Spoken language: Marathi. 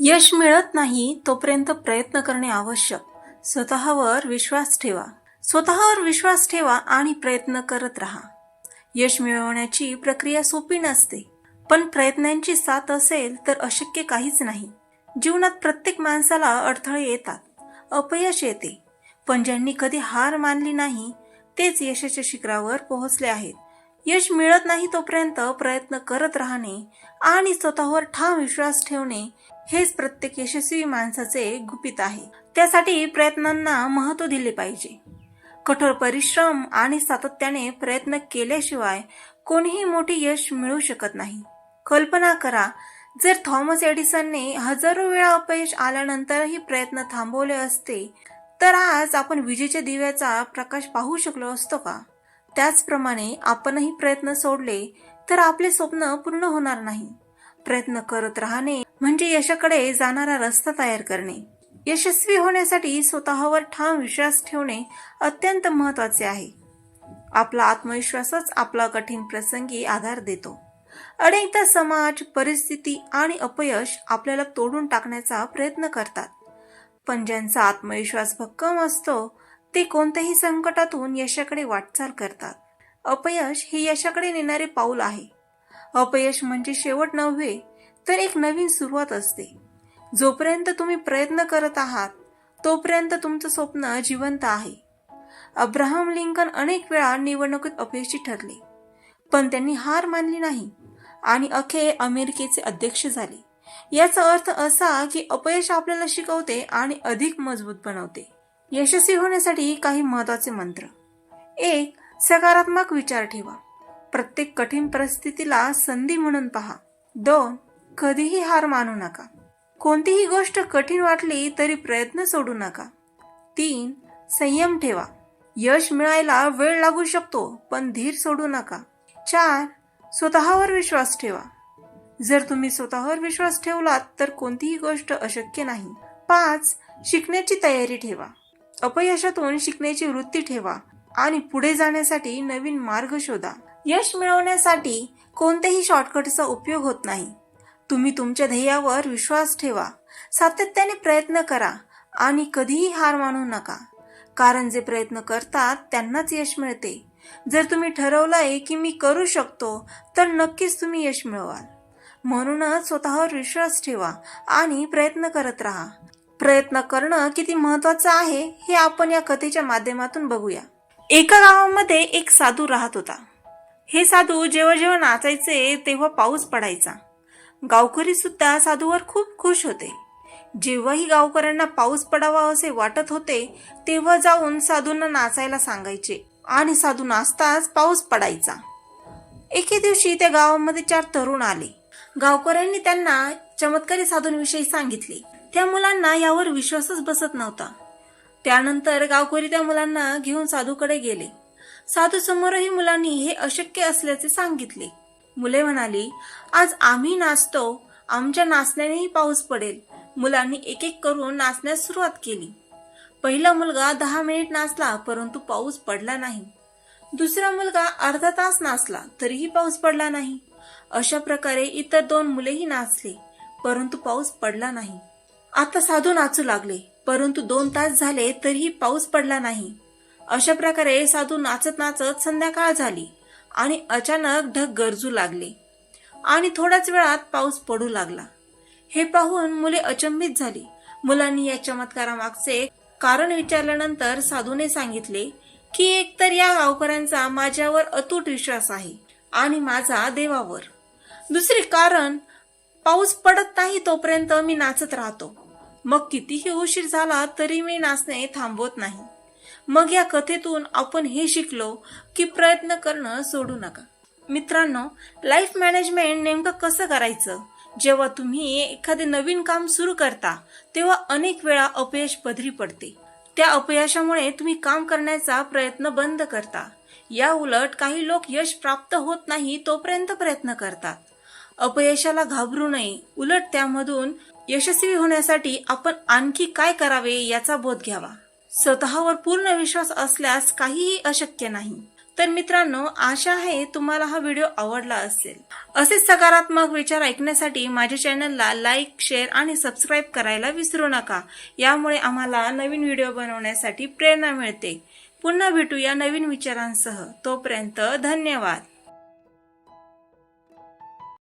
यश मिळत नाही तोपर्यंत प्रयत्न करणे आवश्यक. स्वतःवर विश्वास ठेवा. स्वतःवर विश्वास ठेवा आणि प्रयत्न करत राहा. यश मिळवण्याची प्रक्रिया सोपी नसते. पण प्रयत्नांची साथ असेल तर अशक्य काहीच नाही. जीवनात प्रत्येक माणसाला अडथळे येतात. अपयश येते. पण ज्यांनी कधी हार मानली नाही तेच यशाच्या शिखरावर पोहोचले आहेत. यश मिळत नाही तोपर्यंत प्रयत्न करत राहणे आणि स्वतःवर ठाम विश्वास ठेवणे हेच प्रत्येक यशस्वी माणसाचे गुपित आहे. त्यासाठी प्रयत्नांना महत्त्व दिले पाहिजे. कठोर परिश्रम आणि सातत्याने प्रयत्न केल्याशिवाय कोणीही मोठे यश मिळू शकत नाही. कल्पना करा जर थॉमस एडिसनने हजारो वेळा अपयश आल्यानंतरही प्रयत्न थांबवले असते तर आज आपण विजेच्या दिव्याचा प्रकाश पाहू शकलो असतो का? त्याचप्रमाणे आपणही प्रयत्न सोडले तर आपले स्वप्न पूर्ण होणार नाही. प्रयत्न करत राहणे म्हणजे यशाकडे जाणारा रस्ता तयार करणे. यशस्वी होण्यासाठी स्वतःवर ठाम विश्वास ठेवणे अत्यंत महत्त्वाचे आहे. आपला आत्मविश्वासच आपला कठीण प्रसंगी आधार देतो. अनेकदा समाज परिस्थिती आणि अपयश आपल्याला तोडून टाकण्याचा प्रयत्न करतात. पण ज्यांचा आत्मविश्वास भक्कम असतो ते कोणत्याही संकटातून यशाकडे वाटचाल करतात. अपयश हे यशाकडे नेणारे पाऊल आहे. अपयश म्हणजे शेवट नव्हे तर एक नवीन सुरुवात असते. जोपर्यंत तुम्ही प्रयत्न करत आहात तोपर्यंत तुमचं स्वप्न जिवंत आहे. अब्राहम लिंकन अनेक वेळा निवडणुकीत अपयशी ठरले पण त्यांनी हार मानली नाही आणि अखेर अमेरिकेचे अध्यक्ष झाले. याचा अर्थ असा की अपयश आपल्याला शिकवते आणि अधिक मजबूत बनवते. यशस्वी होण्यासाठी काही महत्त्वाचे मंत्र. एक सकारात्मक विचार ठेवा. प्रत्येक कठीण परिस्थितीला संधी म्हणून पहा. दोन कधीही हार मानू नका. कोणतीही गोष्ट कठीण वाटली तरी प्रयत्न सोडू नका. तीन संयम ठेवा. यश मिळायला वेळ लागू शकतो पण धीर सोडू नका. चार स्वतःवर विश्वास ठेवा. जर तुम्ही स्वतःवर विश्वास ठेवलात तर कोणतीही गोष्ट अशक्य नाही. पाच शिकण्याची तयारी ठेवा. अपयशातून शिकण्याची वृत्ती ठेवा आणि पुढे जाण्यासाठी नवीन मार्ग शोधा. यश मिळवण्यासाठी कोणत्याही शॉर्टकटचा उपयोग होत नाही. तुम्ही तुमच्या ध्येयावर विश्वास ठेवा. सातत्याने प्रयत्न करा आणि कधीही हार मानू नका. कारण जे प्रयत्न करतात त्यांनाच यश मिळते. जर तुम्ही ठरवलंय की मी करू शकतो तर नक्कीच तुम्ही यश मिळवाल. म्हणूनच स्वतःवर विश्वास ठेवा आणि प्रयत्न करत राहा. प्रयत्न करणं किती महत्वाचं आहे हे आपण या कथेच्या माध्यमातून बघूया. एका गावामध्ये एक साधू राहत होता. हे साधू जेव्हा जेव्हा नाचायचे तेव्हा पाऊस पडायचा. गावकरी सुद्धा साधूवर खूप खुश होते. जेव्हाही गावकऱ्यांना पाऊस पडावा असे वाटत होते तेव्हा जाऊन साधूंना नाचायला सांगायचे आणि साधू नाचताच पाऊस पडायचा. एके दिवशी त्या गावामध्ये चार तरुण आले. गावकऱ्यांनी त्यांना चमत्कारी साधूंविषयी सांगितले. त्या मुलांना यावर विश्वासच बसत नव्हता. त्यानंतर गावकरी त्या मुलांना घेऊन साधूकडे गेले. साधू समोरही मुलांनी हे अशक्य असल्याचे सांगितले. मुले म्हणाली आज आम्ही नाचतो. आमच्या नाचण्यानेही पाऊस पडेल. मुलांनी एक एक करून नाचण्यास सुरुवात केली. पहिला मुलगा दहा मिनिट नाचला परंतु पाऊस पडला नाही. दुसरा मुलगा अर्धा तास नाचला तरीही पाऊस पडला नाही. अशा प्रकारे इतर दोन मुलेही नाचले परंतु पाऊस पडला नाही. आता साधू नाचू लागले. परंतु दोन तास झाले तरीही पाऊस पडला नाही. अशा प्रकारे साधू नाचत नाचत संध्याकाळ झाली आणि अचानक ढग गरजू लागले. आणि थोड्याच वेळात पाऊस पडू लागला. हे पाहून मुले अचंबित झाली. मुलांनी या चमत्कारामागचे कारण विचारल्यानंतर साधूने सांगितले की एकतर या गावकऱ्यांचा माझ्यावर अतूट विश्वास आहे आणि माझा देवावर. दुसरे कारण पाऊस पडत नाही तोपर्यंत मी नाचत राहतो. मग कितीही उशीर झाला तरी मी नाचणे थांबवत नाही. मग या कथेतून आपण हे शिकलो की प्रयत्न करणं सोडू नका. मित्रांनो लाईफ मॅनेजमेंट नेमकं कसं करायचं? जेव्हा तुम्ही एखादे नवीन काम सुरू करता तेव्हा अनेक वेळा अपयश पदरी पडते. त्या अपयशामुळे तुम्ही काम करण्याचा प्रयत्न बंद करता. या उलट काही लोक यश प्राप्त होत नाही तोपर्यंत प्रयत्न करतात. अपयशाला घाबरू नये. उलट त्यामधून यशस्वी होण्यासाठी आपण आणखी काय करावे याचा बोध घ्यावा. स्वतःवर पूर्ण विश्वास असल्यास काहीही अशक्य नाही. तर मित्रांनो आशा आहे तुम्हाला हा व्हिडिओ आवडला असेल. असेच सकारात्मक विचार ऐकण्यासाठी माझ्या चॅनलला लाईक शेअर आणि सबस्क्राईब करायला विसरू नका. यामुळे आम्हाला नवीन व्हिडिओ बनवण्यासाठी प्रेरणा मिळते. पुन्हा भेटूया नवीन विचारांसह. तोपर्यंत धन्यवाद.